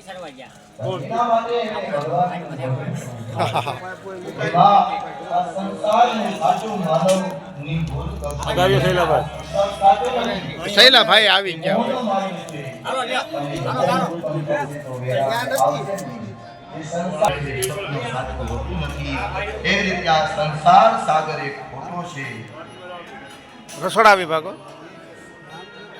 વિસરવા ગયા એવા નથી. શૈલાભાઈ આવી ગયા હવે. મોહનો માર્ગ છે. હાલો લ્યો અને હાલો હાલો તો વેરા આવશે જ. એ સંસાર જે સપનું સાચું હોતું નથી. એ રીતે આ સંસાર સાગર એક ખોટો છે રસોડા વિભાગો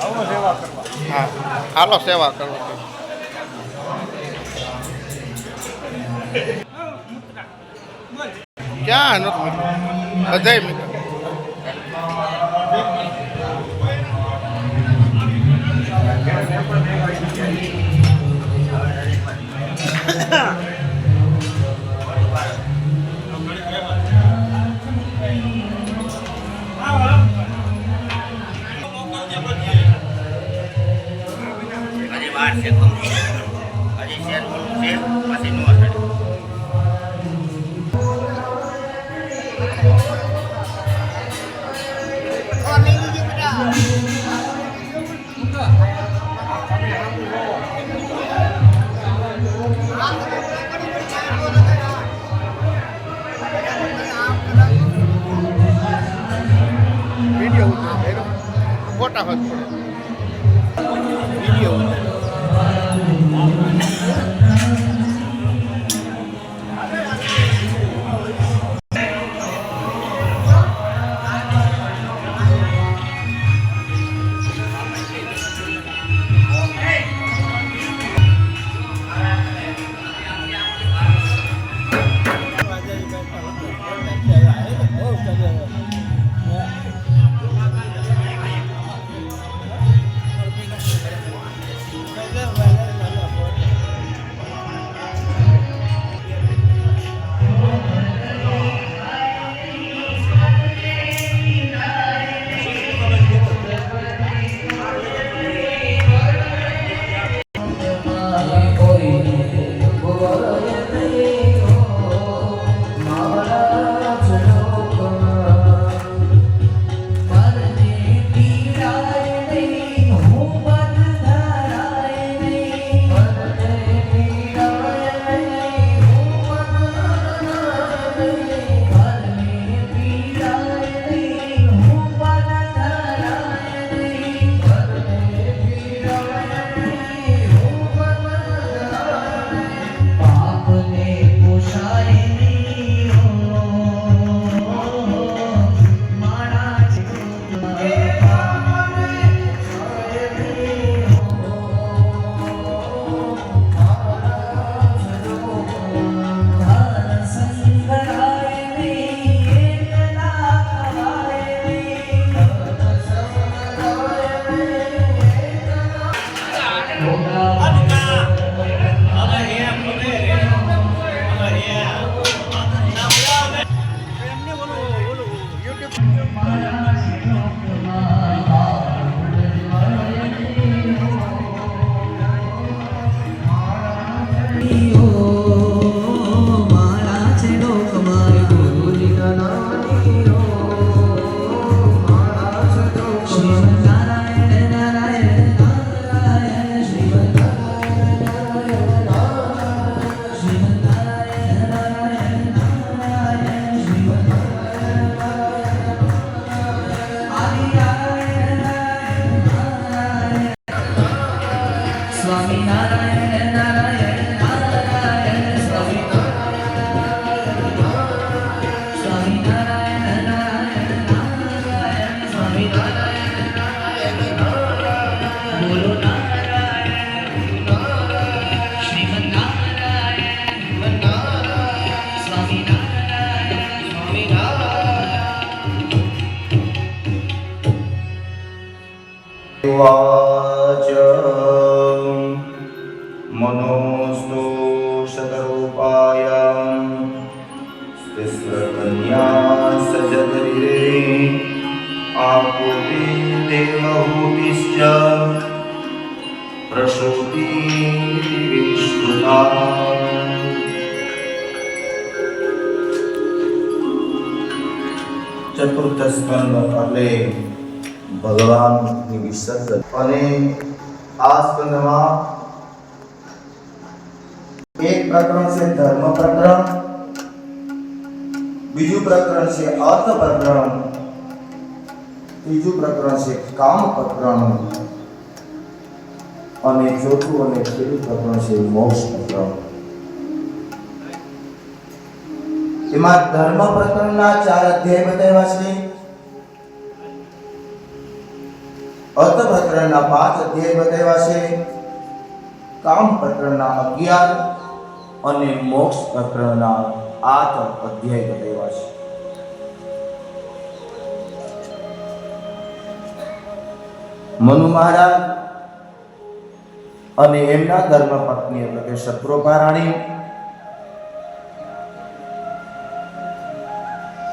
હા. હાલો સેવા કરો ક્યાં બધાય મિત્રો. હજી વાર છે તો હજી શેર બોલવું છે પછી નો ચડે વીડિયો ઉતરે ફોટા હોત પડે સ્કંદ એટલે ભગવાનની વિસર્જન. અને આ સ્કંદમાં એક પ્રકરણ છે ધર્મ પ્રકરણ, બીજું પ્રકરણ છે અર્થ પ્રકરણ, ત્રીજું પ્રકરણ છે કામ પ્રકરણ, અને ચોથું અને છેલ્લું પ્રકરણ છે મોક્ષ પ્રકરણ. એમાં ધર્મ પ્રકરણના ચાર અધ્યાય બતાવ્યા છે. અર્થ પ્રકરણના પાંચ અધ્યાય બતાવ્યા છે કામ પ્રકરણના અગિયાર અને મોક્ષ પ્રકરણના આઠ અધ્યાય બતાવ્યા છે. મનુ મહારાજ અને એમના ધર્મ પત્ની એટલે કે શત્રુભા રાણી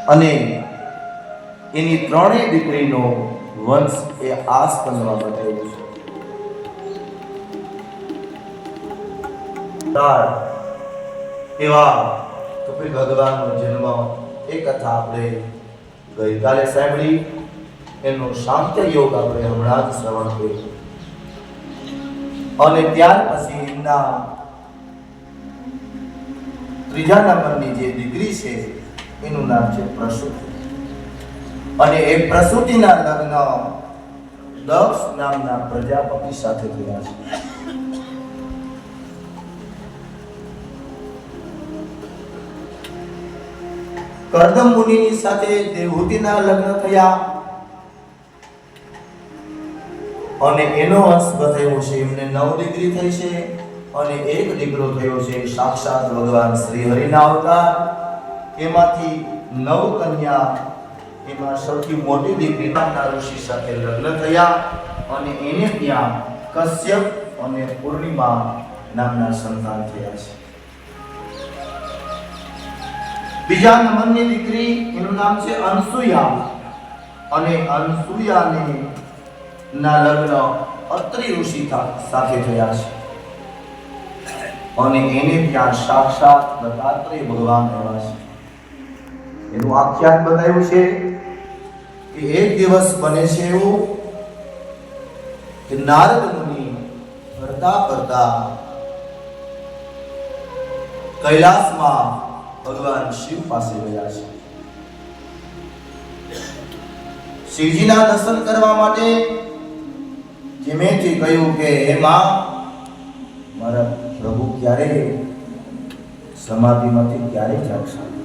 અને એની ત્રણેય દીકરીનો વંશ એ આ સ્કંદમાં બતાવ્યું છે. તાર, એવા કપિલ ભગવાનનો જન્મ એ કથા આપણે ગઈકાલે સાંભળી. એનો શાંત યોગ આપણે હમણાં જ શ્રવણ કર્યું. અને ત્યાર પછી એમના ત્રીજા નંબરની જે દીકરી છે, એનું નામ છે પ્રસૂતિ. અને એ પ્રસૂતિના લગ્ન દક્ષ નામના પ્રજાપતિ સાથે થયા છે. કર્દમ મુનિની સાથે દેવહૂતિના લગ્ન થયા અને એનો અંશ બતાવ્યો છે, એમને નવ દીકરી થઈ છે અને એક દીકરો થયો છે, સાક્ષાત ભગવાન શ્રી હરિના અવતાર. એમાંથી નવ કન્યા એમાં સૌથી મોટી દીકરી ઋષિ સાથે લગ્ન થયા અને એને ત્યાં કશ્યપ અને પૂર્ણિમા નામના સંતાન થયા છે. બીજા નંબરની દીકરી એનું નામ છે અનસુયા અને અનસુયાને ના લગ્ન અત્રિ ઋષિ સાથે થયા છે. અને એને ત્યાં સાક્ષાત દત્તાત્રેય ભગવાન રહ્યા છે. એનું આખ્યાન બતાવ્યું છે કે એક દિવસ બને છે એવું કે નારદ મુનિ ફરતા ફરતા કૈલાસમાં ભગવાન શિવ પાસે ગયા છે. શિવજીના દર્શન કરવા માટે ધીમેથી કહ્યું કે, હે માં, મારા પ્રભુ ક્યારે સમાધિમાંથી ક્યારે જાગશે?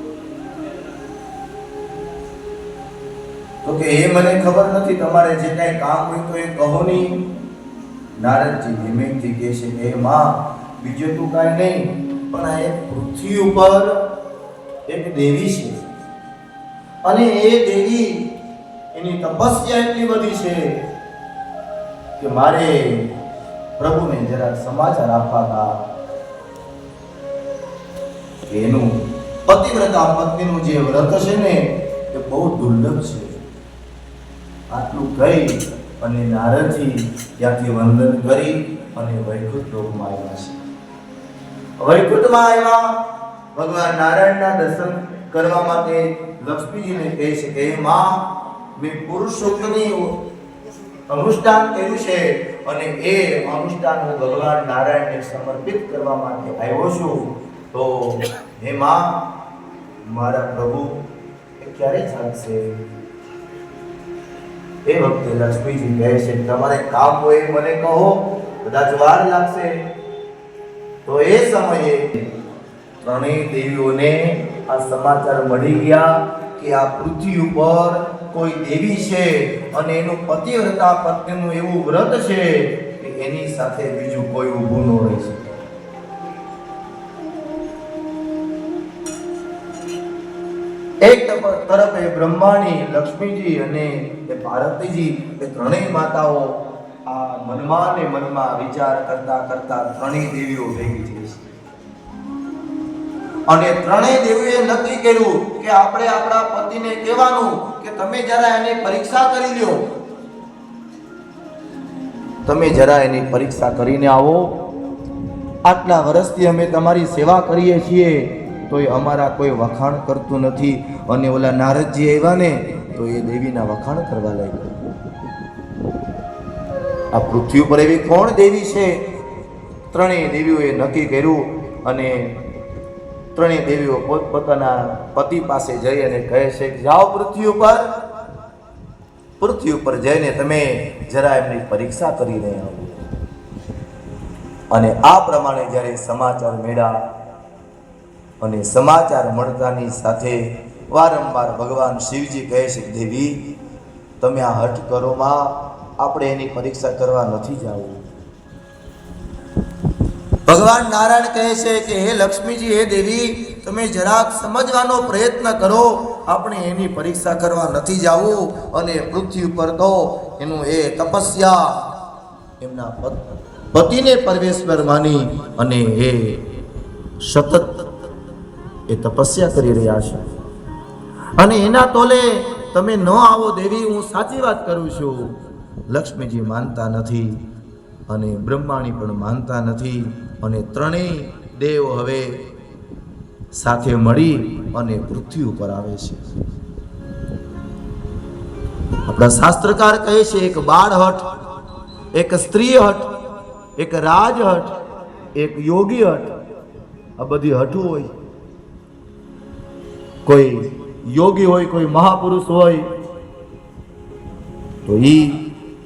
તો કે એ મને ખબર નથી, તમારે જે કાંઈ કામ હોય તો એ કહો નહીં. નારદજી ધીમેથી કહે છે કે માં, બીજું તું કાંઈ નહીં, પણ આ એક પૃથ્વી ઉપર એક દેવી છે. અને એ દેવી એની તપસ્યા એટલી બધી છે કે મારે પ્રભુને જરા સમાચાર આપવા હતા એનું પતિવ્રતા પત્નીનું જે વ્રત છે ને, એ બહુ દુર્લભ છે. આટલું કહી અને નારદજી ત્યાંથી વંદન કરી અને વૈકુંઠ લોકમાં આવ્યા છે. વૈકુંઠમાં આવ્યા, ભગવાન નારાયણના દર્શન કરવા માટે લક્ષ્મીજીને કહે છે કે માં, મેં પુરુષોત્તમની અનુષ્ઠાન કર્યું છે અને એ અનુષ્ઠાન હું ભગવાન નારાયણને સમર્પિત કરવા માટે આવ્યો છું. તો, હે માં, મારા પ્રભુ, એ ક્યારે ચાલશે? એ વખતે લક્ષ્મીજી કહે છે, તમારે કામ હોય મને કહો, કદાચ વાર લાગશે. તો એ સમયે ત્રણેય દેવીઓને આ સમાચાર મળી ગયા કે આ પૃથ્વી ઉપર કોઈ દેવી છે અને એનું પતિવ્રતા પત્નીનું એવું વ્રત છે કે એની સાથે બીજું કોઈ ઊભું ન હોય શકે. એક તરફ એ બ્રહ્માણી, લક્ષ્મીજી અને એ ભારતીજી એ ત્રણેય માતાઓ આ મનમાં ને મનમાં વિચાર કરતા કરતા ત્રણેય દેવીઓ ભેગી થઈ છે અને ત્રણેય દેવીઓએ નક્કી કર્યું કે આપણે આપણા પતિને કહેવાનું કે તમે જરા એની પરીક્ષા કરી લ્યો. તમે જરા એની પરીક્ષા કરીને આવો. આટલા વર્ષથી અમે તમારી સેવા કરીએ છીએ. તોય અમારા કોઈ વખાણ કરતું નથી. અને ઓલા નારદજી આવ્યા ને, તો એ દેવીના વખાણ કરવા લાગ્યા. આ પૃથ્વી ઉપર એવી કોણ દેવી છે? ત્રણેય દેવીઓએ નક્કી કર્યું અને ત્રણેય દેવીઓ પોતપોતાના પતિ પાસે જઈ અને કહે છે કે જાઓ પૃથ્વી ઉપર. પૃથ્વી ઉપર જઈને તમે જરા એમની પરીક્ષા કરીને આવો. અને આ પ્રમાણે જ્યારે સમાચાર મળ્યા અને સમાચાર મળતાની સાથે વારંવાર ભગવાન શિવજી કહે છે, દેવી, તમે આ હઠ કરોમાં આપણે એની પરીક્ષા કરવા નથી જવું. ભગવાન નારાયણ કહે છે કે, હે લક્ષ્મીજી, હે દેવી, તમે જરાક સમજવાનો પ્રયત્ન કરો, આપણે એની પરીક્ષા કરવા નથી જવું. અને પૃથ્વી ઉપર તો એનું એ તપસ્યા એમના પતિને પરમેશ્વર માની અને એ સતત એ તપસ્યા કરી રહ્યા છે. અને એના તોલે તમે ન આવો દેવી, હું સાચી વાત કરું છું. લક્ષ્મીજી માનતા નથી અને બ્રહ્માણી પણ માનતા નથી અને ત્રણેય દેવ હવે સાથે મળી અને પૃથ્વી ઉપર આવે છે. આપણા શાસ્ત્રકાર કહે છે, એક બાળ હઠ, એક સ્ત્રી હઠ, એક રાજ હઠ, એક યોગી હઠ, આ બધી હઠું હોય. કોઈ યોગી હોય, કોઈ મહાપુરુષ હોય, તો એ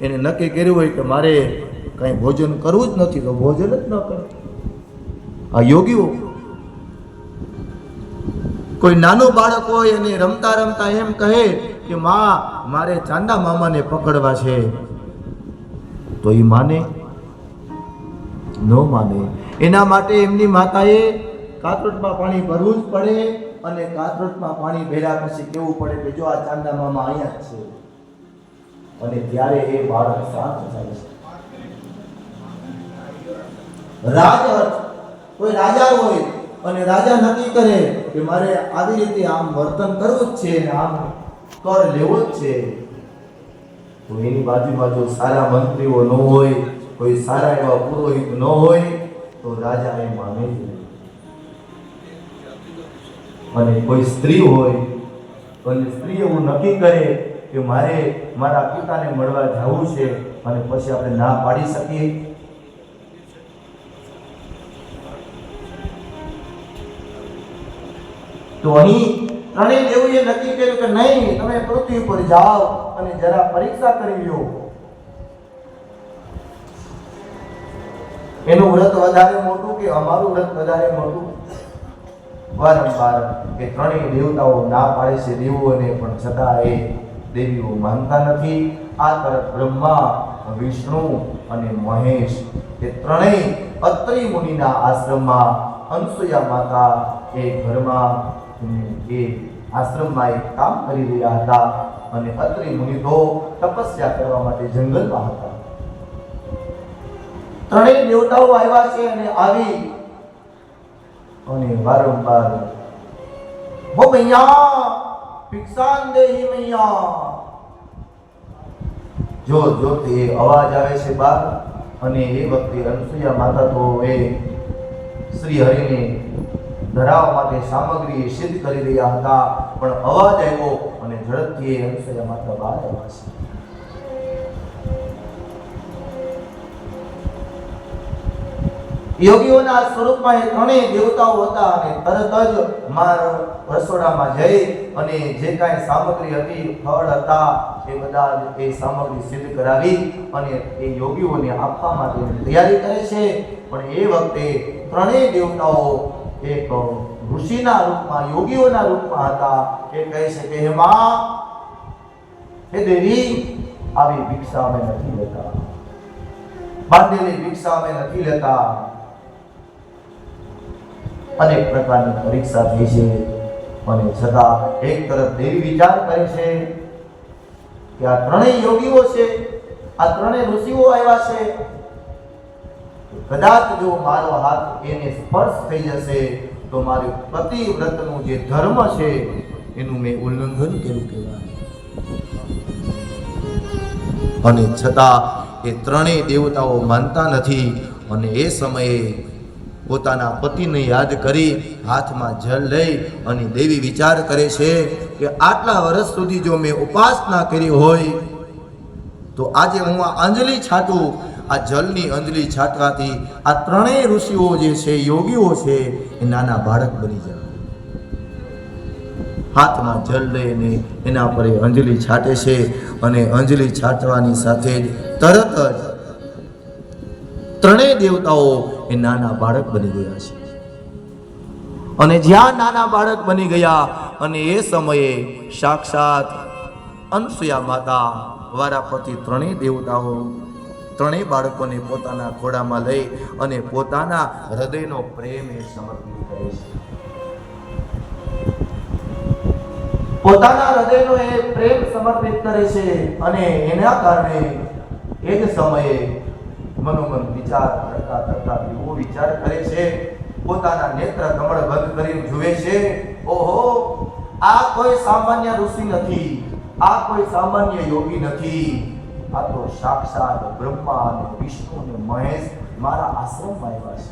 એને નક્કી કર્યું હોય કે મારે કંઈ ભોજન કરવું જ નથી, તો ભોજન જ ન કરે. આ યોગીઓ, કોઈ નાનું બાળક હોય અને રમતા રમતા એમ કહે કે માં, મારે ચાંદા મામાને પકડવા છે. તો એ માને? ન માને. એના માટે એમની માતાએ કાતરોટમાં પાણી ભરવું જ પડે. અને કાતરોટમાં પાણી ભેરા પછી કેવું પડે કે જો આ ચાંદા મામા અહીંયા જ છે. અને ત્યારે એ બાળક શાંત થાય છે. રાજ, કોઈ રાજા હોય અને રાજા નક્કી કરે કે મારે આવી રીતે આમ વર્તન કરવું જ છે અને આમ કર લેવો જ છે. તો એની બાજુમાં જો સારા મંત્રીઓ ન હોય, કોઈ સારા એવા પુરોહિત ન હોય, તો રાજા એ માને અને કોઈ સ્ત્રી હોય, અને સ્ત્રી એવું નક્કી કરે કે મારે મારા પિતાને મળવા જવું છે, અને પછી આપણે ના પાડી શકીએ? તો અહીં ત્રણેય દેવીએ નક્કી કર્યું કે નહીં, તમે પૃથ્વી પર જાઓ અને જરા પરીક્ષા કરી લો એનું વ્રત વધારે મોટું કે અમારું વ્રત વધારે મોટું? વારંવાર એ ત્રણેય દેવતાઓ ના પાડે છે દેવોને પણ છતાં એ દેવીઓ માનતા નથી. આ તરફ બ્રહ્મા, વિષ્ણુ અને મહેશ એ ત્રણેય અત્રિ મુનિના આશ્રમમાં અનસુયા માતા એ ઘરમાં એ આશ્રમમાં એક કામ કરી રહ્યા હતા અને અત્રિ મુનિ તો તપસ્યા કરવા માટે જંગલમાં હતા. ત્રણેય દેવતાઓ આવ્યા છે અને આવી અને વારંવાર હો મૈયા ભિક્ષાન દેહી મૈયા. જો જો તે અવાજ આવે છે બહાર અને એ વખતે અનસુયા માતા તો એ શ્રી હરિને ધરાવવા માટે સામગ્રી સિદ્ધ કરી રહ્યા હતા, પણ અવાજ આવ્યો અને ઝડપથી અનસુયા માતા બહાર આવ્યા છે. યોગીઓના સ્વરૂપમાં એ ત્રણેય દેવતાઓ હતા અને તરત જ મારા રસોડામાં જઈ અને જે કાંઈ સામગ્રી હતી, ફળ હતા, એ બધા એ સામગ્રી સિદ્ધ કરાવી અને એ યોગીઓને આપવા માટે તૈયારી કરે છે. પણ એ વખતે ત્રણેય દેવતાઓ એક ઋષિના રૂપમાં, યોગીઓના રૂપમાં હતા એ કહે છે કે, હે માં, હે દેવી, આવી ભિક્ષા અમે નથી લેતા. બાંધેલી ભિક્ષા અમે નથી લેતા. અનેક પ્રકારની પરીક્ષા થઈ છે અને છતાં એક તરફ દેવી વિચાર કરે છે કે આ ત્રણેય યોગીઓ છે, આ ત્રણેય ઋષિઓ આવ્યા છે કદાચ જો મારો હાથ એને સ્પર્શ થઈ જશે, તો મારું પતિવ્રતનું જે ધર્મ છે, એનું મેં ઉલ્લંઘન કર્યું કહેવાય? અને છતાં એ ત્રણેય દેવતાઓ માનતા નથી અને એ સમયે પોતાના પતિને યાદ કરી હાથમાં જલ લઈ અને દેવી વિચાર કરે છે કે આટલા વર્ષ સુધી જો મેં ઉપાસના કરી હોય, તો આજે હું આ અંજલિ છાંટું. આ જલની અંજલિ છાંટવાથી આ ત્રણેય ઋષિઓ જે છે, યોગીઓ છે, એ નાના બાળક બની જાય. હાથમાં જલ લઈને એના પર અંજલિ છાંટે છે અને અંજલિ છાંટવાની સાથે જ તરત જ ત્રણેય દેવતાઓ એ નાના બાળક બની ગયા છે. અને જ્યાં નાના બાળક બની ગયા અને એ સમયે સાક્ષાત અનસુયા માતા વારાપતિ ત્રણેય દેવતાઓ ત્રણેય બાળકોને પોતાના ખોડામાં લઈ અને પોતાના હૃદયનો પ્રેમ એ સમર્પિત કરે છે. પોતાના હૃદયનો એ પ્રેમ સમર્પિત કરે છે અને એના કારણે એ જ સમયે મનોમન વિચાર કરતા કરતા એવો વિચાર કરે છે, પોતાના નેત્ર કમળ બંધ કરીને જુએ છે, ઓહો, આ કોઈ સામાન્ય ઋષિ નથી, આ કોઈ સામાન્ય યોગી નથી. આ તો સાક્ષાત બ્રહ્મા અને વિષ્ણુ અને મહેશ મારા આશ્રમમાં આવ્યા છે.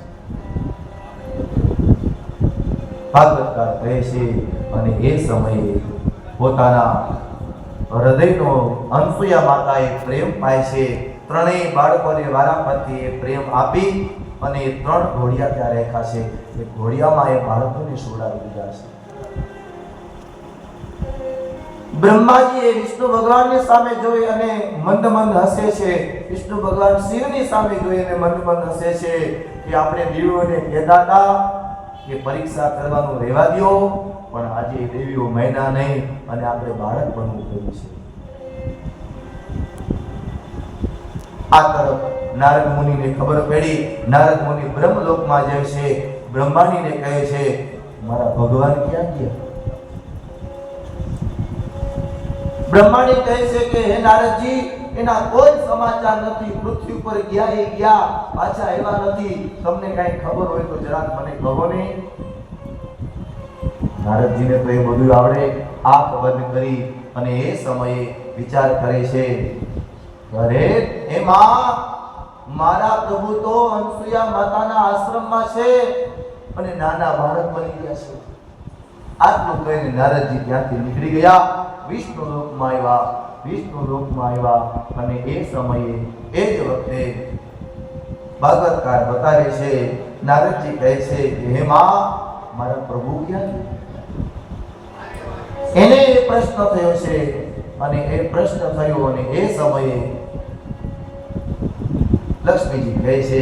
ભાગવતકાર કહે છે, અને એ સમયે પોતાના હૃદયનો અનસુયા માતાએ પ્રેમ પાય છે. ત્રણેય બાળકોને વારાફરતી પ્રેમ આપી અને એ ત્રણ ઘોડિયા ત્યાં રાખ્યા છે. એ ઘોડિયામાં એ બાળકોને સોડાવી દીધા છે. બ્રહ્માજી એ વિષ્ણુ ભગવાનની સામે જોઈ અને મંદ મંદ હસે છે. વિષ્ણુ ભગવાન શિવની સામે જોઈ અને મંદ મંદ હસે છે કે આપણે દેવીઓને કહેતા હતા કે પરીક્ષા કરવાનું રહેવા દો પણ આજે દેવીઓ મહિના નહીં અને આપણે બાળક બનવું કર્યું છે. આ તરફ નારદ મુનિને ખબર પડી. નારદ મુનિ બ્રહ્મલોકમાં જાય છે. બ્રહ્માણીને કહે છે, મારા ભગવાન ક્યાં ગયા? બ્રહ્માણી કહે છે કે, હે નારદજી, એના કોઈ સમાચાર નથી. પૃથ્વી ઉપર ગયા એ ગયા, પાછા એવા નથી. તમને કઈ ખબર હોય તો જરાક મને કહો ને. નારદજીને તો એ બધું આવડે. આ ખબર કરી અને એ સમયે વિચાર કરે છે અરે, એમાં મારા પ્રભુ તો અનસુયા માતાના આશ્રમમાં છે અને નાના બાળક બની ગયા છે. આટલું કહીને નારદજી ત્યાંથી નીકળી ગયા. વિષ્ણુ લોકમાં આવ્યા, વિષ્ણુ લોકમાં આવ્યા અને એ સમયે એ જ વખતે ભાગવતકાર બતાવે છે, નારદજી કહે છે કે, હે માં, મારા પ્રભુ ક્યાં એને એ પ્રશ્ન થયો છે અને એ પ્રશ્ન થયો અને એ સમયે લક્ષ્મીજી કહે છે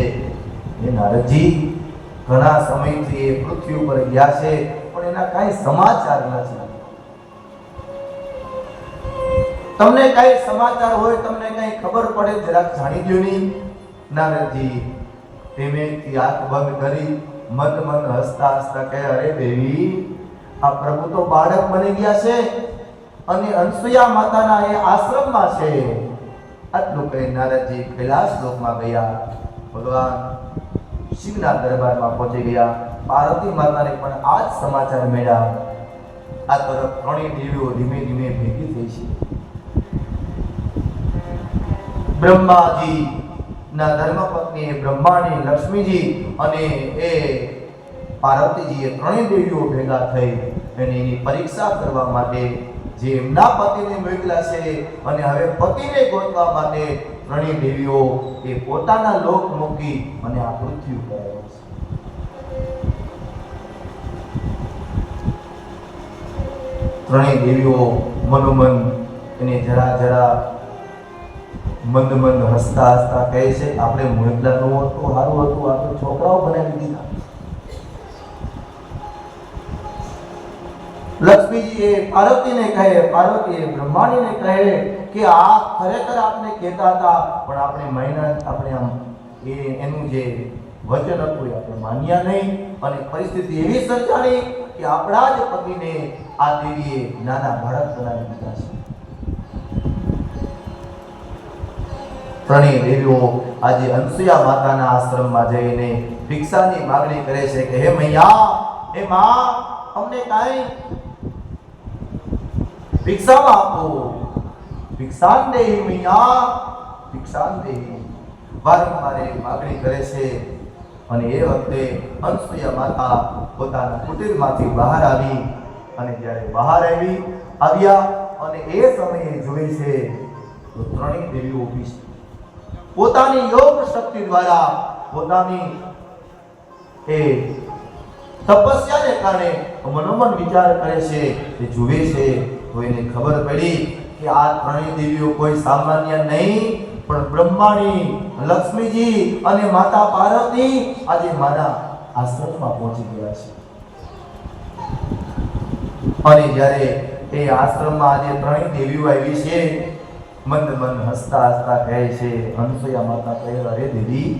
એ નારદજી, ઘણા સમયથી એ પૃથ્વી ઉપર ગયા છે, પણ એના કાંઈ સમાચાર નથી. તમને કાંઈ સમાચાર હોય, તમને કઈ ખબર પડે, જરાક જાણી દો નહીં નારદજી ધીમેથી આંખ બંધ કરી, મન મન હસતા હસતા કહે, અરે દેવી, આ પ્રભુ તો બાળક બની ગયા છે. અને અનસુયા માતાના એ આશ્રમમાં છે. આટલું કહી નારદજી કૈલાસ લોકમાં ગયા. ભગવાન શિવના દરબારમાં પહોંચી ગયા. પાર્વતી માતાને પણ આ જ સમાચાર મળ્યા. આ તરફ ત્રણેય દેવીઓ ધીમે ધીમે ભેગી થઈ છે. બ્રહ્માજી ના ધર્મપત્ની બ્રહ્માની લક્ષ્મીજી અને એ પાર્વતીજીએ ત્રણેય દેવીઓ ભેગા થઈ અને એની પરીક્ષા કરવા માટે જે એમના પતિને મોકલ્યા છે અને હવે પતિને ગોતવા માટે ત્રણેય દેવીઓ એ પોતાના લોક મૂકી અને આ પૃથ્વી ઉપર ત્રણેય દેવીઓ મનોમન એને જરા જરા મંદ મંદ હસતા હસતા કહે છે, આપણે મોકલા નું હતું સારું હતું, આ તો છોકરાઓ બનાવી દીધા. લક્ષ્મીજી એ પાર્વતીને કહે પાર્વતી એ બ્રહ્માણીને કહે કે આ ખરેખર આપણે કહેતા હતા, પણ આપણે મહેનત, આપણે આમ એ એનું જે વચન હતું એ આપણે માન્યા નહીં. અને પરિસ્થિતિ એવી સર્જાણી કે આપણા જ પતિને આ દેવીએ નાના બાળક બનાવી દીધા છે. ત્રણેય દેવીઓ, આજે અનસુયા માતાના આશ્રમમાં જઈને ભિક્ષાની માગણી કરે છે કે, હે મૈયા, હે માં અમને કાંઈ ભિક્ષામાં આપો ભિક્ષાન દેહી મૈયા ભિક્ષાન દેહી વારંવાર એ માગણી કરે છે અને એ વખતે અનસુયા માતા પોતાના કુટીરમાંથી બહાર આવી અને જ્યારે બહાર આવી આવ્યા અને એ સમયે જોઈ છે તો ત્રણેય દેવીઓ ઊભી છે પોતાની યોગ શક્તિ દ્વારા પોતાની એ તપસ્યાને કારણે મનોમન વિચાર કરે છે કે જુએ છે તો એને ખબર પડી કે આ ત્રણેય દેવીઓ કોઈ સામાન્ય નહીં, પણ બ્રહ્માણી, લક્ષ્મીજી અને માતા પાર્વતી આજે મારા આશ્રમમાં પહોંચી ગયા છે. અને જ્યારે એ આશ્રમમાં આજે ત્રણેય દેવીઓ આવી છે મંદ મંદ હસતા હસતા કહે છે અનસુયા માતા કહે અરે દેવી,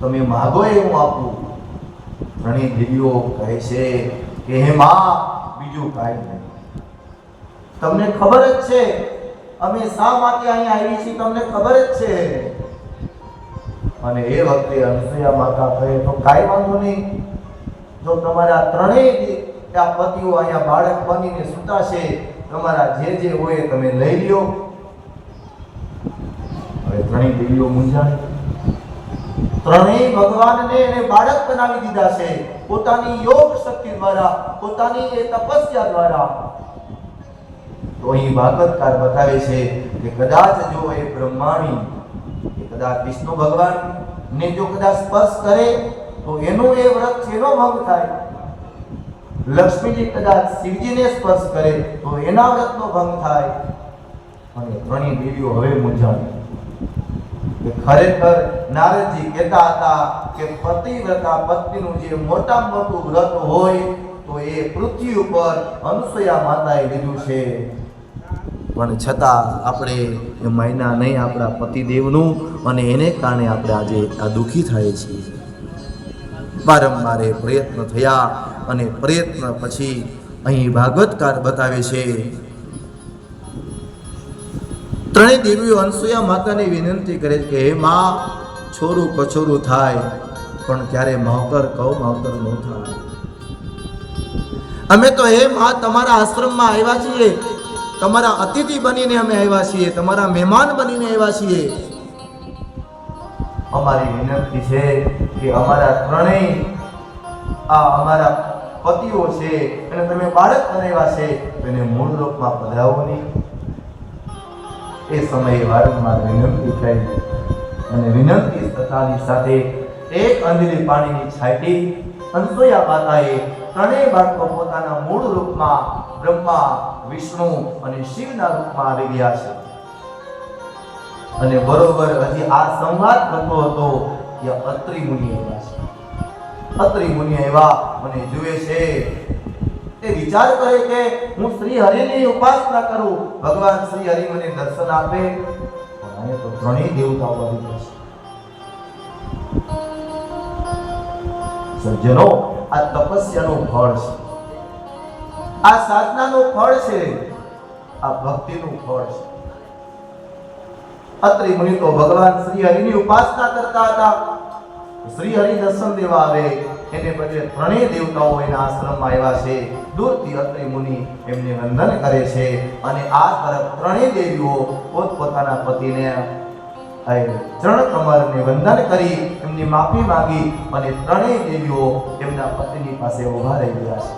તમે માગો એ હું આપું. ત્રણેય દેવીઓ કહે છે કે બીજું કાંઈ નહીં. તમને ખબર જ છે, અમે શા માટે અહીંયા આવી છીએ તમને ખબર જ છે. અને એ વખતે અનસુયા માતા કહે, તો કાંઈ વાંધો નહીં. જો તમારા ત્રણેય પતિઓ અહીંયા બાળક બનીને સૂતા છે, તમારા જે જે હોય તમે લઈ લ્યો. હવે ત્રણેય દેવીઓ મૂંઝાણી. ત્રણેય ભગવાનને એને બાળક બનાવી દીધા છે. પોતાની યોગ શક્તિ દ્વારા, પોતાની એ તપસ્યા દ્વારા. તો અહીં ભાગવતકાર બતાવે છે કે કદાચ જો એ બ્રહ્માણી કે કદાચ વિષ્ણુ ભગવાન ને જો કદાચ સ્પર્શ કરે, તો એનું એ વ્રત છે એનો ભંગ થાય. લક્ષ્મીજી કદાચ શિવજીને સ્પર્શ કરે, તો એના વ્રતનો ભંગ થાય. અને ત્રણેય દેવીઓ હવે મૂંઝાણી. કે ખરેખર નારદજી કહેતા હતા કે પતિવ્રતા પત્નીનું જે મોટા મોટું વ્રત હોય તો એ પૃથ્વી ઉપર અનુસૂયા માતાએ લીધું છે. પણ છતાં આપણે એ મહિના નહીં આપણા પતિદેવનું અને એને કારણે આપણે આજે આ દુઃખી થાય છીએ. વારંવાર પ્રયત્ન થયા અને પ્રયત્ન પછી અહીં ભાગવતકાર બતાવે છે ત્રણેય દેવીઓ અનસુયા માતાને વિનંતી કરે કે, હે માં, છોરું કછોરું થાય, પણ ક્યારે માવતર કહો, માવતર ન થાય. અમે તો, હે માં, તમારા આશ્રમમાં આવ્યા છીએ. તમારા અતિથિ બનીને અમે આવ્યા છીએ. તમારા મહેમાન બનીને આવ્યા છીએ. અમારી વિનંતી છે કે, અમારા ત્રણેય, આ અમારા પતિઓ છે, અને તમે બાળક બનાવ્યા છે, એને મૂળ રૂપમાં પધરાવો નહીં. એ સમયે વારંવાર વિનંતી થઈ અને વિનંતી થતાની સાથે એક અંધેરી પાણીની છાંટી અનસુયા માતાએ ત્રણેય બાળકો પોતાના મૂળ રૂપમાં બ્રહ્મા, વિષ્ણુ અને શિવના રૂપમાં આવી ગયા છે. અને બરોબર હજી આ સંવાદ થતો હતો કે અત્રિ મુનિ આવ્યા છે. અત્રિ મુનિ આવ્યા મને જુએ છે તે વિચાર કરે કે હું શ્રી હરિની ઉપાસના કરું. ભગવાન શ્રી હરિ મને દર્શન આપે. પણ તો ત્રણેય દેવતાઓ બની જશે સજ્જનો, આ તપસ્યાનું ફળ છે. આ સાધનાનું ફળ છે. આ ભક્તિનું ફળ છે. અત્રિ મુનિ તો ભગવાન શ્રી હરિની ઉપાસના કરતા હતા. શ્રી હરિ દર્શન દેવા આવે. એને બદલે ત્રણેય દેવતાઓ એના આશ્રમમાં આવ્યા છે. દૂરથી અત્રિ મુનિ એમને વંદન કરે છે અને આ તરફ ત્રણેય દેવીઓ પોતપોતાના પતિને એ ચરણ કમરને વંદન કરી એમની માફી માંગી અને ત્રણેય દેવીઓ એમના પતિની પાસે ઊભા રહી ગયા છે.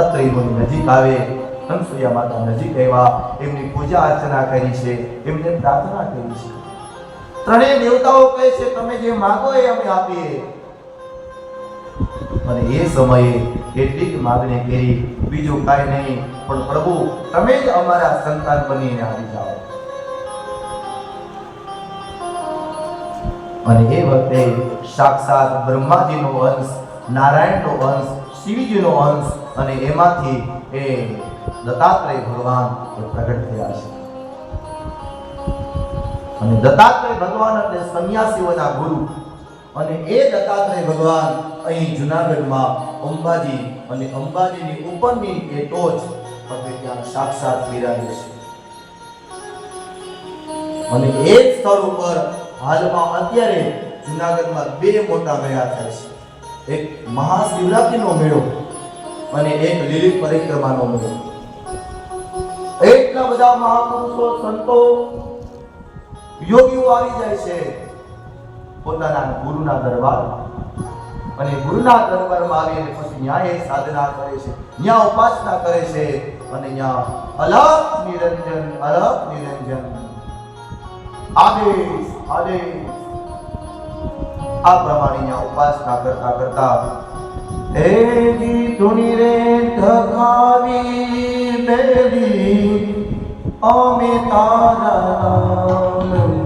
અત્રિ મુનિ નજીક આવે અનસુયા માતા નજીક આવ્યા, એમની પૂજા અર્ચના કરી છે, એમને પ્રાર્થના કરી છે. ત્રણેય દેવતાઓ કહે છે, તમે જે માગો એ અમે આપીએ. અને એ સમયે એટલી જ માગણી કરી, બીજું કાંઈ નહીં, પણ પ્રભુ, તમે જ અમારા સંતાન બનીને આવી જાઓ. અને એ વખતે સાક્ષાત બ્રહ્માજીનો અંશ, નારાયણનો અંશ, શિવજીનો અંશ અને એમાંથી એ દત્તાત્રેય ભગવાન પ્રગટ થયા છે. અને દત્તાત્રેય ભગવાન એટલે સંન્યાસીઓના ગુરુ અને એ દત્તાત્રેય ભગવાન અહીં જુનાગઢમાં અંબાજી અને અંબાજીની ઉપરની એ ટોચ પર ત્યાં સાક્ષાત બિરાજે છે. અને એ જ સ્થળ ઉપર હાલમાં અત્યારે જુનાગઢમાં બે મોટા મેળા થાય છે. એક મહાશિવરાત્રિનો મેળો અને એક લીલી પરિક્રમાનો મેળો. એટલા બધા મહાપુરુષો, સંતો, યોગીઓ આવી જાય છે. પોતાના ગુરુના દરબાર અને ગુરુના દરબારમાં આવીને પછી ન્યાય સાધના કરે છે ન્યા ઉપાસના કરે છે અને ન્યા અલગ નિરંજન અલગ નિરંજન. આદેશ આદેશ. આ પ્રમાણે ન્યા ઉપાસના કરતા કરતા હે જી ધુની રે ધકાવી બેલી, અમે તારા નામ